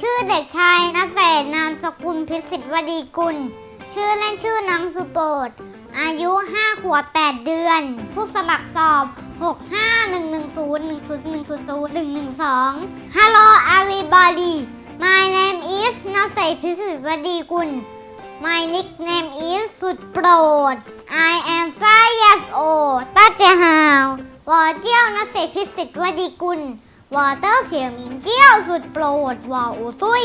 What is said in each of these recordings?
ชื่อเด็กชายนะแฝดนามสกุลพิสิทธิวดีกุล ชื่อเล่นชื่อน้งสุโปรดอายุ 5 ขวบ 8 เดือน ผู้สมัครสอบ 65110100112 Hello everybody My name is นักใส่พิสิทธิวดีกุล My nickname is สุดโปรด I am 5 years old ตาเจฮาวาววอเจียนักใส่พิสิทธิวดีกุล วอเตอร์เสียวมิงเจี้ยวสุดโปรดวออูซุย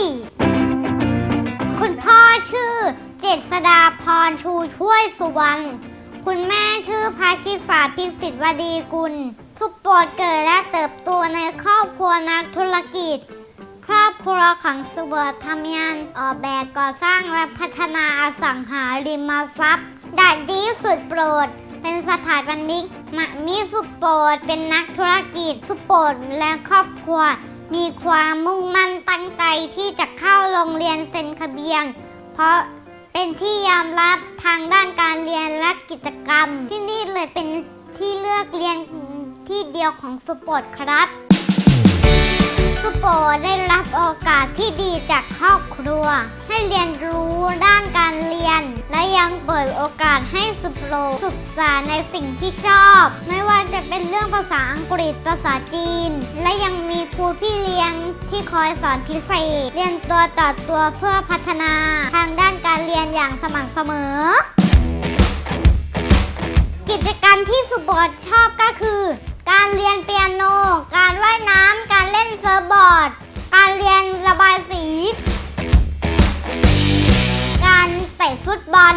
คุณพ่อชื่อเจษดาพรชูช่วยสุวรรณ คุณแม่ชื่อพาชิฝาพิสิทธวดีกุล สุโปรดเกิดและเติบโตในครอบครัวนักธุรกิจ ครอบครัวของสุเบิร์ตทำงานออกแบบก่อสร้างและพัฒนาอสังหาริมทรัพย์ดัดดีสุดโปรด เป็นสถาปนิก มะมีสุโปรดเป็นนักธุรกิจสุโปรดและครอบครัว มีความมุ่งมั่นตั้งใจที่จะเข้าโรงเรียนเซนคาเบียง เพราะเป็นที่ยอมรับทางด้านการเรียนและกิจกรรม ที่นี่เลยเป็นที่เลือกเรียนที่เดียวของสุโปรดครับสุโปรได้รับโอกาสที่ดีจากครอบครัว ให้เรียนรู้ด้านการเรียน และยังเปิดโอกาสให้สุโปรศึกษาในสิ่งที่ชอบ ไม่ว่าจะเป็นเรื่องภาษาอังกฤษภาษาจีน และยังมีครูพี่เลี้ยงที่คอยสอนพิเศษ เรียนตัวต่อตัวเพื่อพัฒนาทางด้านการเรียนอย่างสม่ำเสมอ กิจกรรมที่สุบอดชอบก็คือ การเรียนเปียโน การว่ายน้ำการเล่นเซิร์ฟบอร์ด การเรียนระบายสีะฟุตบอล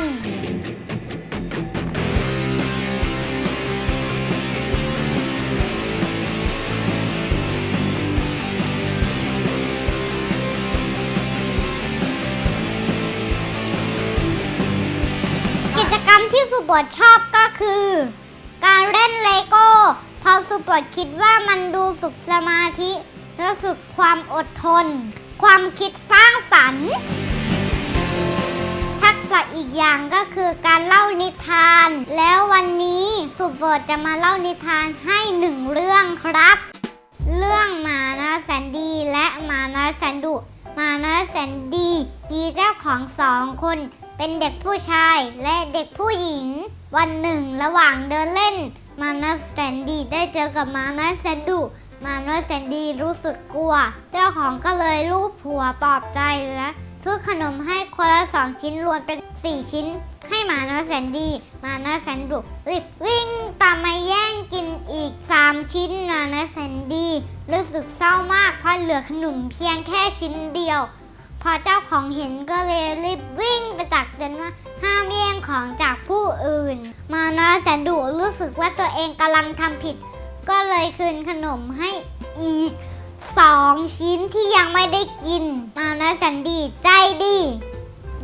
กิจกรรมที่สุบทชอบก็คือ การเล่นเลโก้เพราะสุบทคิดว่ามันดูสุขสมาธิและสุขความอดทน ความคิดสร้างสรรค์ อีกอย่างก็คือการเล่านิทาน แล้ววันนี้สุบทจะมาเล่านิทานให้หนึ่งเรื่องครับ เรื่องหมาน้อยแสนดีและหมาน้อยแสนดุหมาน้อยแสนดี มีเจ้าของสองคน เป็นเด็กผู้ชายและเด็กผู้หญิง วันหนึ่งระหว่างเดินเล่นหมาน้อยแสนดีได้เจอกับหมาน้อยแสนดุหมาน้อยแสนดีรู้สึกกลัว เจ้าของก็เลยลูบหัวปลอบใจและซื้อขนมให้คนละสองชิ้นรวมเป็น สี่ชิ้น ให้หมาน้อยแสนดีหมาน้อยแสนดุรีบวิ่งตามมาแย่งกินอีก 3 ชิ้นหมาน้อยแสนดีรู้สึกเศร้ามากเพราะเหลือขนมเพียงแค่ชิ้นเดียว พอเจ้าของเห็นก็เลยรีบวิ่งไปตักเตือนว่าห้ามแย่งของจากผู้อื่น มาน้อยแสนดุรู้สึกว่าตัวเองกำลังทำผิด ก็เลยคืนขนมให้อีกสองชิ้นที่ยังไม่ได้กิน มาน้อยแสนดีใจดี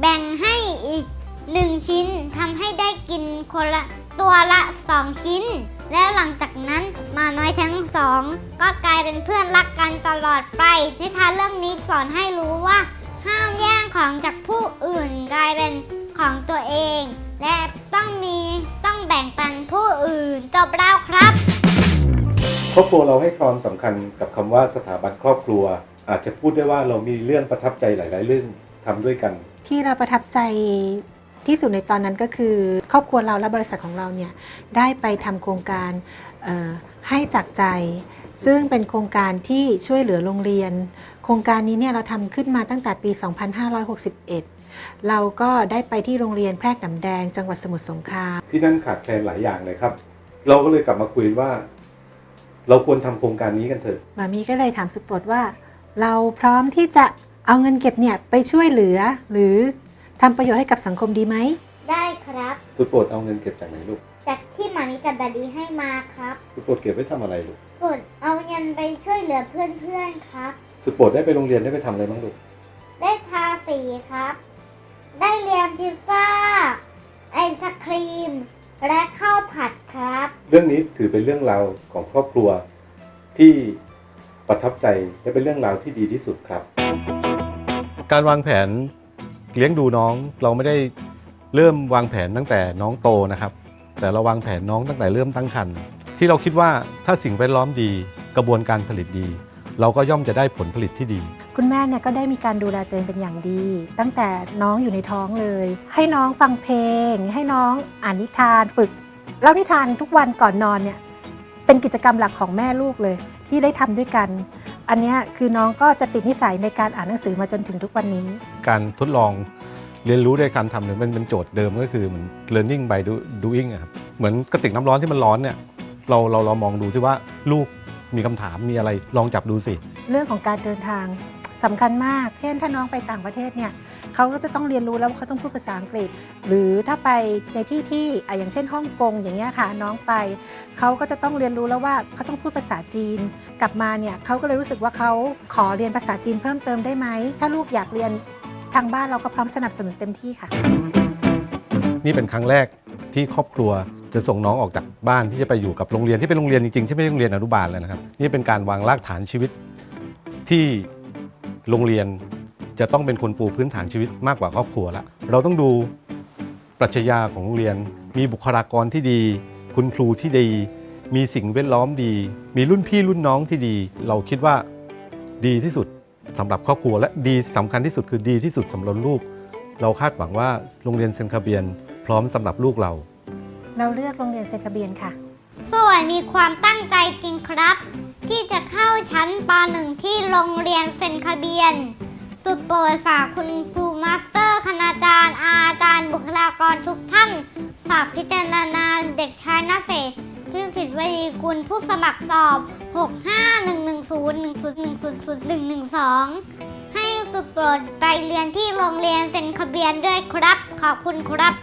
แบ่งให้อีกหนึ่งชิ้นทำให้ได้กินคนละตัวละสองชิ้น แล้วหลังจากนั้นมาน้อยทั้งสองก็กลายเป็นเพื่อนรักกันตลอดไป นิทานเรื่องนี้สอนให้รู้ว่า ห้ามแย่งของจากผู้อื่นกลายเป็นของตัวเอง และต้องมีต้องแบ่งปันผู้อื่นจบแล้วครับ ครอบครัวเราให้ความสำคัญกับคำว่าสถาบันครอบครัว อาจจะพูดได้ว่าเรามีเรื่องประทับใจหลาย ๆ เรื่องทำด้วยกัน ที่เราประทับใจที่สุดในตอนนั้นก็คือ ครอบครัวเราและบริษัทของเราเนี่ยได้ไปทำโครงการเอ่อให้จากใจ ซึ่งเป็นโครงการที่ช่วยเหลือโรงเรียน โครงการนี้เนี่ยเราทำขึ้นมาตั้งแต่ปี 2561 เราก็ได้ไปที่โรงเรียนแพรกน้ำแดง จังหวัดสมุทรสงครามที่นั่นขาดแคลนหลายอย่างเลยครับ เราก็เลยกลับมาคุยว่า เราควรทำโครงการนี้กันเถอะหมามีก็เลยถามสุปรดว่า เราพร้อมที่จะ เอาเงินเก็บเนี่ยไปช่วยเหลือ หรือทำประโยชน์ให้กับสังคมดีไหม ได้ครับ คุณโปรดเอาเงินเก็บจากไหนลูก จากที่หมามิกับดาดีให้มาครับคุณโปรดเก็บไว้ทำอะไรลูก กดเอาเงินไปช่วยเหลือเพื่อนๆครับ คุณโปรดได้ไปโรงเรียนได้ไปทำอะไรบ้างลูก ได้ทาสีครับ ได้เรียนพิซซ่า ไอศครีม และข้าวผัดครับ เรื่องนี้ถือเป็นเรื่องราวของครอบครัวที่ประทับใจและเป็นเรื่องราวที่ดีที่สุดครับ การวางแผนเลี้ยงดูน้องเราไม่ได้เริ่มวางแผนตั้งแต่น้องโตนะครับ แต่เราวางแผนน้องตั้งแต่เริ่มตั้งครรภ์ที่เราคิดว่าถ้าสิ่งแวดล้อมดีกระบวนการผลิตดี เราก็ย่อมจะได้ผลผลิตที่ดี คุณแม่เนี่ยก็ได้มีการดูแลตัวเองเป็นอย่างดี ตั้งแต่น้องอยู่ในท้องเลย ให้น้องฟังเพลง ให้น้องอ่านนิทานฝึกเล่านิทานทุกวันก่อนนอนเนี่ยเป็นกิจกรรมหลักของแม่ลูกเลย ที่ได้ทำด้วยกัน อันเนี้ยคือน้องก็จะติดนิสัยในการอ่านหนังสือมาจนถึงทุกวันนี้ การทดลองเรียนรู้ด้วยการทำเนี่ยมันเป็นโจทย์เดิมก็คือเหมือน learning by do- doing อะครับเหมือนกระติกน้ำร้อนที่มันร้อนเนี่ยเราเราเรามองดูซิว่าลูกมีคำถามมีอะไรลองจับดูสิ เรื่องของการเดินทางสำคัญมาก เช่นถ้าน้องไปต่างประเทศเนี่ย เขาก็จะต้องเรียนรู้แล้วว่าเขาต้องพูดภาษาอังกฤษ หรือถ้าไปในที่ที่อะอย่างเช่นฮ่องกงอย่างเงี้ยค่ะน้องไปเขาก็จะต้องเรียนรู้แล้วว่าเขาต้องพูดภาษาจีน กลับมาเนี่ยเขาก็เลยรู้สึกว่าเขาขอเรียนภาษาจีนเพิ่มเติมได้ไหมถ้าลูกอยากเรียนทางบ้านเราก็พร้อมสนับสนุนเต็มที่ค่ะ นี่เป็นครั้งแรกที่ครอบครัวจะส่งน้องออกจากบ้านที่จะไปอยู่กับโรงเรียนที่เป็นโรงเรียนจริงๆที่ไม่ใช่โรงเรียนอนุบาลเลยนะครับ นี่เป็นการวางรากฐานชีวิตที่โรงเรียน จะต้องเป็นคนปูพื้นฐานชีวิตมากกว่าครอบครัวละเราต้องดูปรัชญาของโรงเรียน มีบุคลากรที่ดี คุณครูที่ดี มีสิ่งแวดล้อมดี มีรุ่นพี่รุ่นน้องที่ดี เราคิดว่าดีที่สุดสำหรับครอบครัว และดีสำคัญที่สุดคือดีที่สุดสำหรับลูก เราคาดหวังว่าโรงเรียนเซนคาเบียน พร้อมสำหรับลูกเรา เราเลือกโรงเรียนเซนคาเบียนค่ะ ส่วนมีความตั้งใจจริงครับ ที่จะเข้าชั้นป .1 ที่โรงเรียนเซนคาเบียน สุดโปรดฝากคุณครูมาสเตอร์คณาจารย์ อาจารย์บุคลากรทุกท่านฝากพิจารณาเด็กชายนาเศษฐ์ที่สิทธิ์วรีกุลผู้สมัครสอบ 65110100112 ให้สุดโปรดไปเรียนที่โรงเรียนเซนคาเบียนด้วยครับ ขอบคุณครับ